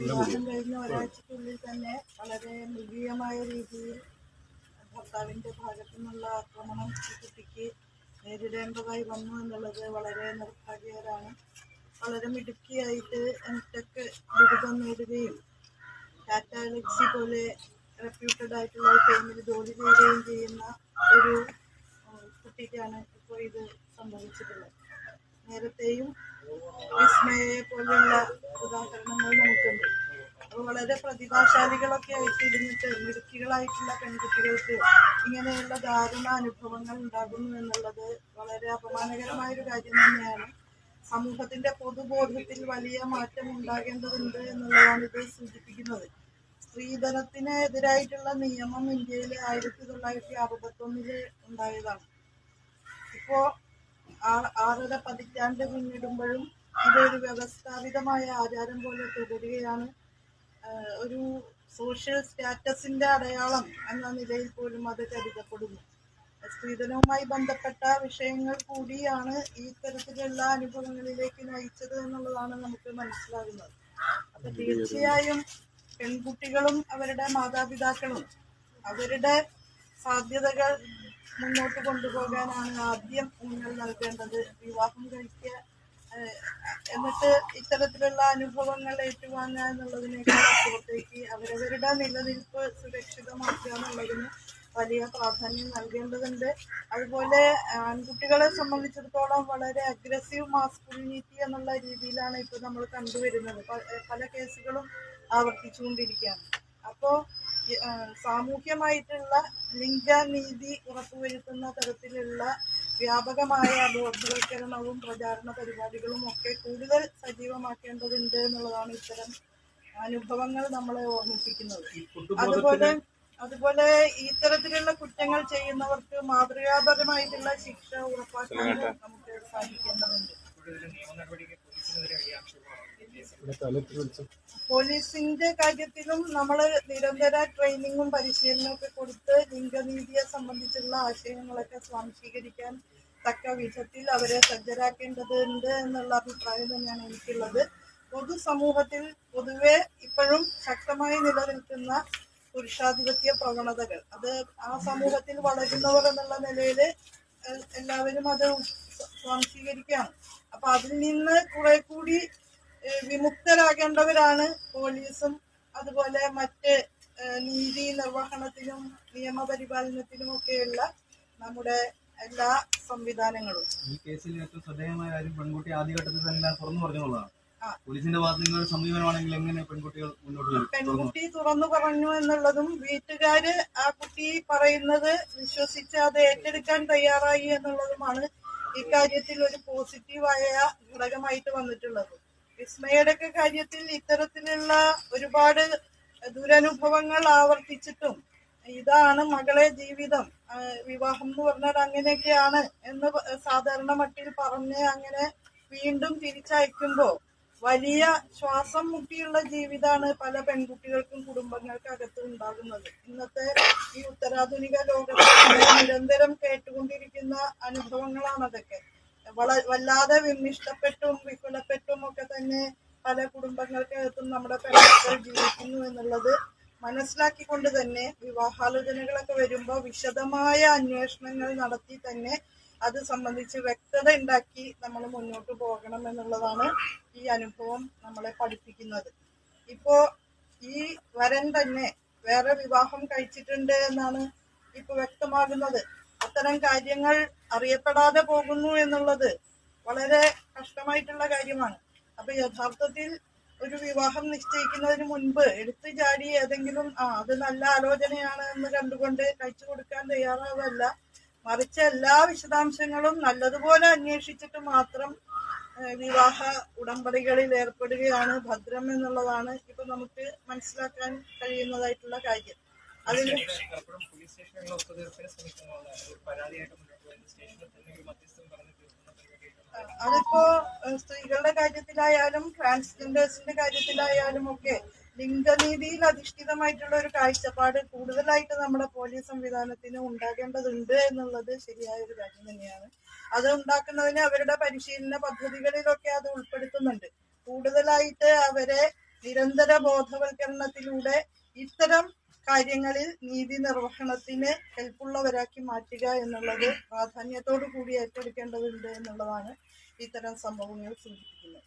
വിവാഹം കഴിഞ്ഞ ഒരാഴ്ചക്കുള്ളിൽ തന്നെ വളരെ മൃഗീയമായ രീതിയിൽ ഭർത്താവിന്റെ ഭാഗത്തു നിന്നുള്ള ആക്രമണം ഈ കുട്ടിക്ക് നേരിടേണ്ടതായി വന്നു എന്നുള്ളത് വളരെ നിർഭാഗ്യകരാണ് വളരെ മിടുക്കിയായിട്ട് എംടെക് ബിരുദം നേടുകയും ടാറ്റ എലക്സി പോലെ റെപ്യൂട്ടഡ് ആയിട്ടുള്ള ഒരു ഫേമിൽ ജോലി ചെയ്യുകയും ചെയ്യുന്ന ഒരു കുട്ടിക്കാണ് ഇപ്പോൾ ഇത് സംഭവിച്ചിട്ടുള്ളത്. നേരത്തെയും വിസ്മയെ പോലെയുള്ള ഉദാഹരണങ്ങൾ നമുക്കുണ്ട്. വളരെ പ്രതിഭാശാലികളൊക്കെ ആയിട്ട് ഇരുന്നിട്ട് മിടുക്കികളായിട്ടുള്ള പെൺകുട്ടികൾക്ക് ഇങ്ങനെയുള്ള ദാരുണ അനുഭവങ്ങൾ ഉണ്ടാകുന്നു എന്നുള്ളത് വളരെ അപമാനകരമായ ഒരു കാര്യം തന്നെയാണ്. സമൂഹത്തിന്റെ പൊതുബോധത്തിൽ വലിയ മാറ്റം ഉണ്ടാകേണ്ടതുണ്ട് എന്നുള്ളതാണ് ഇത് സൂചിപ്പിക്കുന്നത്. സ്ത്രീധനത്തിന് എതിരായിട്ടുള്ള നിയമം ഇന്ത്യയിൽ ആയിരത്തി തൊള്ളായിരത്തി അറുപത്തി ഒന്നിൽ ഉണ്ടായതാണ്. ഇപ്പോ ആറര പതിറ്റാണ്ട് പിന്നിടുമ്പോഴും ഇതൊരു വ്യവസ്ഥാപിതമായ ആചാരം പോലെ തുടരുകയാണ്. ഒരു സോഷ്യൽ സ്റ്റാറ്റസിന്റെ അടയാളം എന്ന നിലയിൽ പോലും അത് കരുതപ്പെടുന്നു. സ്ത്രീധനവുമായി ബന്ധപ്പെട്ട വിഷയങ്ങൾ കൂടിയാണ് ഈ തരത്തിലുള്ള അനുഭവങ്ങളിലേക്ക് നയിച്ചത് എന്നുള്ളതാണ് നമുക്ക് മനസ്സിലാകുന്നത്. അപ്പൊ തീർച്ചയായും പെൺകുട്ടികളും അവരുടെ മാതാപിതാക്കളും അവരുടെ സാധ്യതകൾ മുന്നോട്ട് കൊണ്ടുപോകാനാണ് ആദ്യം ഊന്നൽ നൽകേണ്ടത്. വിവാഹം കഴിക്കുക എന്നിട്ട് ഇത്തരത്തിലുള്ള അനുഭവങ്ങൾ ഏറ്റുവാങ്ങുക എന്നുള്ളതിനേക്കാൾ അപ്പുറത്തേക്ക് അവരവരുടെ നിലനിൽപ്പ് സുരക്ഷിതമാക്കുക എന്നുള്ളതിന് വലിയ പ്രാധാന്യം നൽകേണ്ടതുണ്ട്. അതുപോലെ ആൺകുട്ടികളെ സംബന്ധിച്ചിടത്തോളം വളരെ അഗ്രസീവ് മാസ്കുലിനിറ്റി എന്നുള്ള രീതിയിലാണ് ഇപ്പൊ നമ്മൾ കണ്ടുവരുന്നത്. പല കേസുകളും ആവർത്തിച്ചുകൊണ്ടിരിക്കുകയാണ്. അപ്പോ ഈ, സാമൂഹ്യമായിട്ടുള്ള ലിംഗനീതി ഉറപ്പുവരുത്തുന്ന തരത്തിലുള്ള വ്യാപകമായ ബോധവൽക്കരണവും പ്രചാരണ പരിപാടികളും ഒക്കെ കൂടുതൽ സജീവമാക്കേണ്ടതുണ്ട് എന്നുള്ളതാണ് ഇത്തരം അനുഭവങ്ങൾ നമ്മളെ ഓർമ്മിപ്പിക്കുന്നത്. അതുപോലെ അതുപോലെ ഇത്തരത്തിലുള്ള കുറ്റങ്ങൾ ചെയ്യുന്നവർക്ക് മാതൃകാപരമായിട്ടുള്ള ശിക്ഷ ഉറപ്പാക്കാൻ നമുക്ക് സാധിക്കേണ്ടതുണ്ട്. പോലീസിന്റെ കാര്യത്തിലും നമ്മൾ നിരന്തര ട്രെയിനിങ്ങും പരിശീലനവും ഒക്കെ കൊടുത്ത് ലിംഗനീതിയെ സംബന്ധിച്ചുള്ള ആശയങ്ങളൊക്കെ സ്വാംശീകരിക്കാൻ തക്ക വിധത്തിൽ അവരെ സജ്ജരാക്കേണ്ടതുണ്ട് എന്നുള്ള അഭിപ്രായം തന്നെയാണ് എനിക്കുള്ളത്. പൊതുസമൂഹത്തിൽ പൊതുവെ ഇപ്പോഴും ശക്തമായി നിലനിൽക്കുന്ന പുരുഷാധിപത്യ പ്രവണതകൾ. അത് ആ സമൂഹത്തിൽ വളരുന്നവർ എന്നുള്ള നിലയിൽ എല്ലാവരും അത് സ്വാംശീകരിക്കുകയാണ്. അപ്പൊ അതിൽ നിന്ന് കുറെ കൂടി വിമുക്തരാകേണ്ടവരാണ് പോലീസും അതുപോലെ മറ്റ് നീതി നിർവഹണത്തിനും നിയമപരിപാലനത്തിനും ഒക്കെയുള്ള നമ്മുടെ എല്ലാ സംവിധാനങ്ങളും. ഈ കേസിൽ ഏറ്റവും ശ്രദ്ധേയമായ കാര്യം പെൺകുട്ടി ആദ്യഘട്ടത്തിൽ തന്നെ തുറന്നു പറഞ്ഞുള്ളതാണ്. പോലീസിന്റെ ഭാഗത്ത് നിങ്ങളുടെ സമീപനമാണെങ്കിൽ എങ്ങനെ പെൺകുട്ടികൾ മുന്നോട്ട് വരും? പെൺകുട്ടി തുറന്നു പറഞ്ഞു എന്നുള്ളതും വീട്ടുകാര് ആ കുട്ടി പറയുന്നത് വിശ്വസിച്ച് അത് ഏറ്റെടുക്കാൻ തയ്യാറായി എന്നുള്ളതുമാണ് ഇക്കാര്യത്തിൽ ഒരു പോസിറ്റീവായ ഘടകമായിട്ട് വന്നിട്ടുള്ളത്. വിസ്മയുടെ ഒക്കെ കാര്യത്തിൽ ഇത്തരത്തിലുള്ള ഒരുപാട് ദുരനുഭവങ്ങൾ ആവർത്തിച്ചിട്ടും ഇതാണ് മകളെ ജീവിതം വിവാഹം എന്ന് പറഞ്ഞാൽ അങ്ങനെയൊക്കെയാണ് എന്ന് സാധാരണ മട്ടിൽ പറഞ്ഞ് അങ്ങനെ വീണ്ടും തിരിച്ചയക്കുമ്പോ വലിയ ശ്വാസം മുട്ടിയുള്ള ജീവിതമാണ് പല പെൺകുട്ടികൾക്കും കുടുംബങ്ങൾക്കും അകത്ത് ഉണ്ടാകുന്നത്. ഇന്നത്തെ ഈ ഉത്തരാധുനിക ലോകത്ത് നിരന്തരം കേട്ടുകൊണ്ടിരിക്കുന്ന അനുഭവങ്ങളാണ് അതൊക്കെ വല്ലാതെ വിമ്മിഷ്ടപ്പെട്ടും വിഫലപ്പെട്ടും ഒക്കെ തന്നെ പല കുടുംബങ്ങൾക്കകത്തും നമ്മുടെ പെൺകുട്ടികൾ ജീവിക്കുന്നു എന്നുള്ളത് മനസ്സിലാക്കിക്കൊണ്ട് തന്നെ വിവാഹാലോചനകളൊക്കെ വരുമ്പോൾ വിശദമായ അന്വേഷണങ്ങൾ നടത്തി തന്നെ അത് സംബന്ധിച്ച് വ്യക്തത ഉണ്ടാക്കി നമ്മൾ മുന്നോട്ട് പോകണം എന്നുള്ളതാണ് ഈ അനുഭവം നമ്മളെ പഠിപ്പിക്കുന്നത്. ഇപ്പോ ഈ വരൻ തന്നെ വേറെ വിവാഹം കഴിച്ചിട്ടുണ്ട് എന്നാണ് ഇപ്പൊ വ്യക്തമാകുന്നത്. അത്തരം കാര്യങ്ങൾ അറിയപ്പെടാതെ പോകുന്നു എന്നുള്ളത് വളരെ കഷ്ടമായിട്ടുള്ള കാര്യമാണ്. അപ്പൊ യഥാർത്ഥത്തിൽ ഒരു വിവാഹം നിശ്ചയിക്കുന്നതിന് മുൻപ് എടുത്തു ചാടി ഏതെങ്കിലും ആ അത് നല്ല ആലോചനയാണ് എന്ന് കണ്ടുകൊണ്ട് കഴിച്ചു കൊടുക്കാൻ തയ്യാറാവല്ല മറിച്ച് എല്ലാ വിശദാംശങ്ങളും നല്ലതുപോലെ അന്വേഷിച്ചിട്ട് മാത്രം വിവാഹ ഉടമ്പടികളിൽ ഏർപ്പെടുകയാണ് ഭദ്രം എന്നുള്ളതാണ് ഇപ്പൊ നമുക്ക് മനസ്സിലാക്കാൻ കഴിയുന്നതായിട്ടുള്ള കാര്യം. അതിന് അതിപ്പോ സ്ത്രീകളുടെ കാര്യത്തിലായാലും ട്രാൻസ്ജെൻഡേഴ്സിന്റെ കാര്യത്തിലായാലും ഒക്കെ ലിംഗനീതിയിൽ അധിഷ്ഠിതമായിട്ടുള്ള ഒരു കാഴ്ചപ്പാട് കൂടുതലായിട്ട് നമ്മുടെ പോലീസ് സംവിധാനത്തിന് ഉണ്ടാകേണ്ടതുണ്ട് എന്നുള്ളത് ശരിയായ ഒരു കാര്യം തന്നെയാണ്. അത് ഉണ്ടാക്കുന്നതിന് അവരുടെ പരിശീലന പദ്ധതികളിലൊക്കെ അത് ഉൾപ്പെടുത്തുന്നുണ്ട്. കൂടുതലായിട്ട് അവരെ നിരന്തര ബോധവൽക്കരണത്തിലൂടെ ഇത്തരം കാര്യങ്ങളിൽ നീതി നിർവഹണത്തിന് ഹെൽപ്പുള്ളവരാക്കി മാറ്റുക എന്നുള്ളത് പ്രാധാന്യത്തോടു കൂടി ഏറ്റെടുക്കേണ്ടതുണ്ട് എന്നുള്ളതാണ് ഇത്തരം സംഭവങ്ങൾ സൂചിപ്പിക്കുന്നത്.